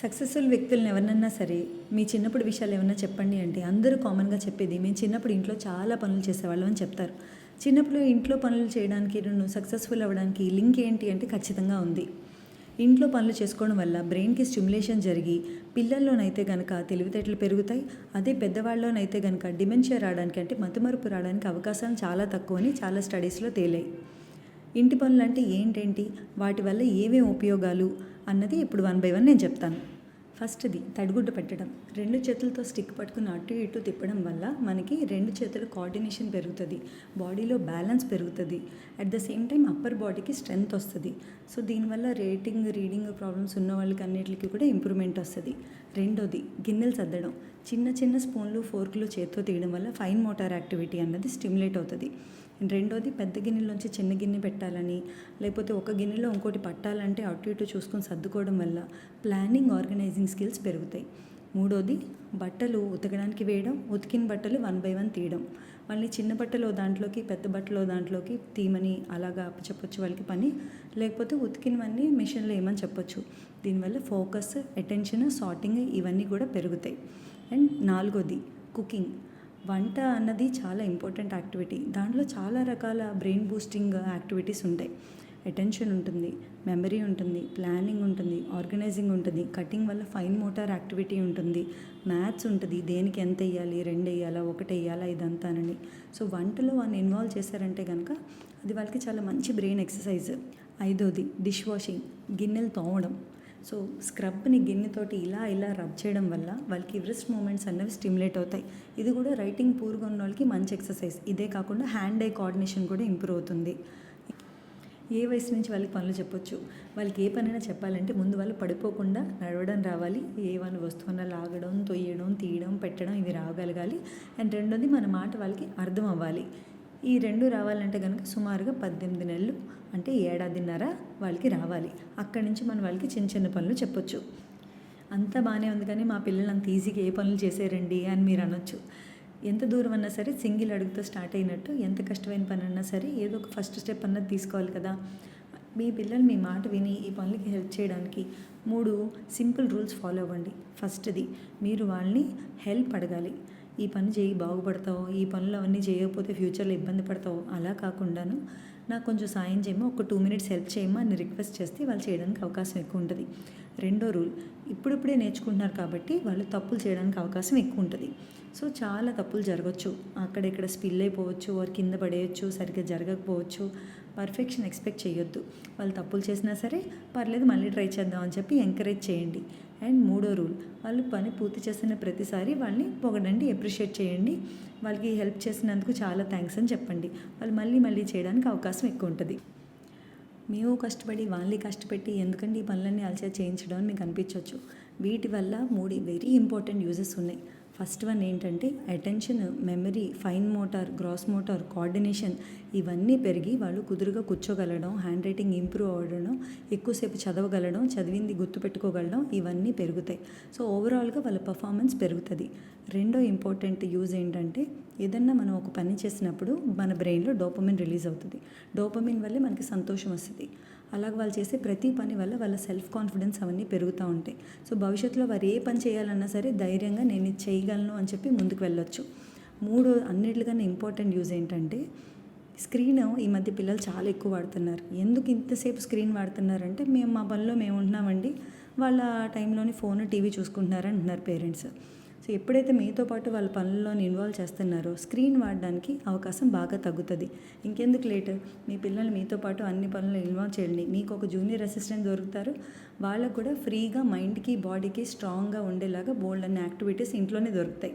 Successful వ్యక్తులను ఎవరినన్నా సరే మీ చిన్నప్పుడు విషయాలు ఏమన్నా చెప్పండి అంటే అందరూ కామన్గా చెప్పేది మేము చిన్నప్పుడు ఇంట్లో చాలా పనులు చేసేవాళ్ళం అని చెప్తారు. చిన్నప్పుడు ఇంట్లో పనులు చేయడానికి నువ్వు సక్సెస్ఫుల్ అవ్వడానికి లింక్ ఏంటి అంటే ఖచ్చితంగా ఉంది. ఇంట్లో పనులు చేసుకోవడం వల్ల బ్రెయిన్కి స్టిమ్యులేషన్ జరిగి పిల్లల్లోనైతే కనుక తెలివితేటలు పెరుగుతాయి అదే పెద్దవాళ్ళలోనైతే కనుక డిమెన్షియా రావడానికి అంటే మతిమరుపు రావడానికి అవకాశాలు చాలా తక్కువ అని చాలా స్టడీస్లో తేలాయి. ఇంటి పనులు అంటే ఏంటేంటి? వాటి వల్ల ఏమేమి ఉపయోగాలు? అన్నది ఇప్పుడు వన్ బై వన్ నేను చెప్తాను. ఫస్ట్ది తడిగుడ్డ పెట్టడం. రెండు చేతులతో స్టిక్ పట్టుకుని అటు ఇటు తిప్పడం వల్ల మనకి రెండు చేతుల కోఆర్డినేషన్ పెరుగుతుంది. బాడీలో బ్యాలెన్స్ పెరుగుతుంది. At the same time upper బాడీకి స్ట్రెంగ్త్ వస్తుంది. సో దీనివల్ల రేటింగ్ రీడింగ్ ప్రాబ్లమ్స్ ఉన్న వాళ్ళకి అన్నిటికీ కూడా ఇంప్రూవ్మెంట్ వస్తుంది. రెండోది గిన్నెలు సర్దడం. చిన్న చిన్న స్పూన్లు ఫోర్కులు చేత్తో తీయడం వల్ల ఫైన్ మోటార్ యాక్టివిటీ అన్నది స్టిమ్యులేట్ అవుతుంది. రెండోది పెద్ద గిన్నెలోంచి చిన్న గిన్నె పెట్టాలని లేకపోతే ఒక గిన్నెలో ఇంకోటి పట్టాలంటే అటు ఇటు చూసుకొని సర్దుకోవడం వల్ల ప్లానింగ్ ఆర్గనైజింగ్ స్కిల్స్ పెరుగుతాయి. మూడోది బట్టలు ఉతకడానికి వేయడం ఉతికిన బట్టలు వన్ బై వన్ తీయడం. వాళ్ళని చిన్న బట్టలు దాంట్లోకి పెద్ద బట్టలు దాంట్లోకి తీయమని అలాగా చెప్పొచ్చు వాళ్ళకి పని లేకపోతే ఉతికినవన్నీ మిషన్లో ఏమని చెప్పొచ్చు. దీనివల్ల ఫోకస్ అటెన్షన్ సార్టింగ్ ఇవన్నీ కూడా పెరుగుతాయి. అండ్ నాలుగోది కుకింగ్. వంట అన్నది చాలా ఇంపార్టెంట్ యాక్టివిటీ. దాంట్లో చాలా రకాల బ్రెయిన్ బూస్టింగ్ యాక్టివిటీస్ ఉంటాయి. అటెన్షన్ ఉంటుంది మెమరీ ఉంటుంది ప్లానింగ్ ఉంటుంది ఆర్గనైజింగ్ ఉంటుంది కటింగ్ వల్ల ఫైన్ మోటార్ యాక్టివిటీ ఉంటుంది మ్యాథ్స్ ఉంటుంది దేనికి ఎంత వేయాలి రెండు వేయాలా ఒకటి వేయాలా ఇదంతానని సో వంటలో వాళ్ళని ఇన్వాల్వ్ చేశారంటే కనుక అది వాళ్ళకి చాలా మంచి బ్రెయిన్ ఎక్సర్సైజ్. ఐదోది డిష్ వాషింగ్ గిన్నెలు తోమడం. సో స్క్రబ్ని గిన్నెతోటి ఇలా ఇలా రబ్ చేయడం వల్ల వాళ్ళకి రిస్ట్ మూమెంట్స్ అనేవి స్టిమ్యులేట్ అవుతాయి. ఇది కూడా రైటింగ్ పూర్గా ఉన్న వాళ్ళకి మంచి ఎక్సర్సైజ్. ఇదే కాకుండా హ్యాండ్ ఐ కోఆర్డినేషన్ కూడా ఇంప్రూవ్ అవుతుంది. ఏ వయసు నుంచి వాళ్ళకి పనులు చెప్పొచ్చు? వాళ్ళకి ఏ పనైనా చెప్పాలంటే ముందు వాళ్ళు పడిపోకుండా నడవడం రావాలి. ఏ వాళ్ళ వస్తువున లాగడం తొయ్యడం తీయడం పెట్టడం ఇవి రాగలగాలి. అండ్ రెండోది మన మాట వాళ్ళకి అర్థం అవ్వాలి. ఈ రెండు రావాలంటే కనుక సుమారుగా పద్దెనిమిది నెలలు అంటే ఏడాదిన్నర వాళ్ళకి రావాలి. అక్కడి నుంచి మనం వాళ్ళకి చిన్న చిన్న పనులు చెప్పొచ్చు. అంతా బాగానే ఉంది కానీ మా పిల్లలు అంత ఈజీగా ఏ పనులు చేసేరండి అని మీరు అనొచ్చు. ఎంత దూరం అన్నా సరే సింగిల్ అడుగుతో స్టార్ట్ అయినట్టు ఎంత కష్టమైన పని అన్నా సరే ఏదో ఒక ఫస్ట్ స్టెప్ అన్నది తీసుకోవాలి కదా. మీ పిల్లలు మీ మాట విని ఈ పనులకి హెల్ప్ చేయడానికి మూడు సింపుల్ రూల్స్ ఫాలో అవ్వండి. ఫస్ట్ది మీరు వాళ్ళని హెల్ప్ అడగాలి. ఈ పని చేయి బాగుపడతావు. ఈ పనులు అవన్నీ చేయకపోతే ఫ్యూచర్లో ఇబ్బంది పడతావు. అలా కాకుండాను నాకు కొంచెం సాయం చేయమో? ఒక టూ మినిట్స్ హెల్ప్ చేయమో? అని రిక్వెస్ట్ చేస్తే వాళ్ళు చేయడానికి అవకాశం ఎక్కువ ఉంటుంది. రెండో రూల్ ఇప్పుడిప్పుడే నేర్చుకుంటున్నారు కాబట్టి వాళ్ళు తప్పులు చేయడానికి అవకాశం ఎక్కువ ఉంటుంది. సో చాలా తప్పులు జరగచ్చు. అక్కడెక్కడ స్పిల్ అయిపోవచ్చు వారు కింద పడేయచ్చు సరిగ్గా జరగకపోవచ్చు. పర్ఫెక్షన్ ఎక్స్పెక్ట్ చేయొద్దు. వాళ్ళు తప్పులు చేసినా సరే పర్లేదు మళ్ళీ ట్రై చేద్దాం అని చెప్పి ఎంకరేజ్ చేయండి. అండ్ మూడో రూల్ వాళ్ళు పని పూర్తి చేసిన ప్రతిసారి వాళ్ళని పొగడండి అప్రిషియేట్ చేయండి. వాళ్ళకి హెల్ప్ చేసినందుకు చాలా థ్యాంక్స్ అని చెప్పండి. వాళ్ళు మళ్ళీ మళ్ళీ చేయడానికి అవకాశం ఎక్కువ ఉంటుంది. మేము కష్టపడి వాళ్ళని కష్టపెట్టి ఎందుకంటే ఈ పనులన్నీ అలసే చేయించడం అని మీకు అనిపించవచ్చు వీటి వల్ల మూడు వెరీ ఇంపార్టెంట్ యూజెస్ ఉన్నాయి. ఫస్ట్ వన్ ఏంటంటే attention memory fine motor gross motor coordination ఇవన్నీ పెరిగి వాళ్ళు కుదురుగా కూర్చోగలడం హ్యాండ్ రైటింగ్ ఇంప్రూవ్ అవ్వడం ఎక్కువసేపు చదవగలడం చదివింది గుర్తుపెట్టుకోగలడం ఇవన్నీ పెరుగుతాయి. సో ఓవరాల్గా వాళ్ళ పర్ఫార్మెన్స్ పెరుగుతుంది. రెండో ఇంపార్టెంట్ యూజ్ ఏంటంటే ఏదన్నా మనం ఒక పని చేసినప్పుడు మన బ్రెయిన్లో డోపమిన్ రిలీజ్ అవుతుంది. డోపమిన్ వల్లే మనకి సంతోషం వస్తుంది. అలాగ వాళ్ళు చేసే ప్రతి పని వల్ల వాళ్ళ సెల్ఫ్ కాన్ఫిడెన్స్ అవన్నీ పెరుగుతూ ఉంటాయి. సో భవిష్యత్తులో వారు ఏ పని చేయాలన్నా సరే ధైర్యంగా నేను ఇది చేయగలను అని చెప్పి ముందుకు వెళ్ళొచ్చు. మూడు అన్నిటికన్నా ఇంపార్టెంట్ యూజ్ ఏంటంటే స్క్రీన్ ఈ మధ్య పిల్లలు చాలా ఎక్కువ వాడుతున్నారు. ఎందుకు ఇంతసేపు స్క్రీన్ వాడుతున్నారంటే మేము మా పనిలో మేము ఉంటున్నామండి వాళ్ళ టైంలోని ఫోన్ టీవీ చూసుకుంటున్నారు అంటున్నారు పేరెంట్స్ సో ఎప్పుడైతే మీతో పాటు వాళ్ళ పనుల్లోని ఇన్వాల్వ్ చేస్తున్నారో స్క్రీన్ వాడడానికి అవకాశం బాగా తగ్గుతుంది. ఇంకెందుకు లేట్? మీ పిల్లలు మీతో పాటు అన్ని పనులు ఇన్వాల్వ్ చేయండి. మీకు ఒక జూనియర్ అసిస్టెంట్ దొరుకుతారు. వాళ్ళకు కూడా ఫ్రీగా మైండ్కి బాడీకి స్ట్రాంగ్గా ఉండేలాగా బోల్డ్ అనే యాక్టివిటీస్ ఇంట్లోనే దొరుకుతాయి.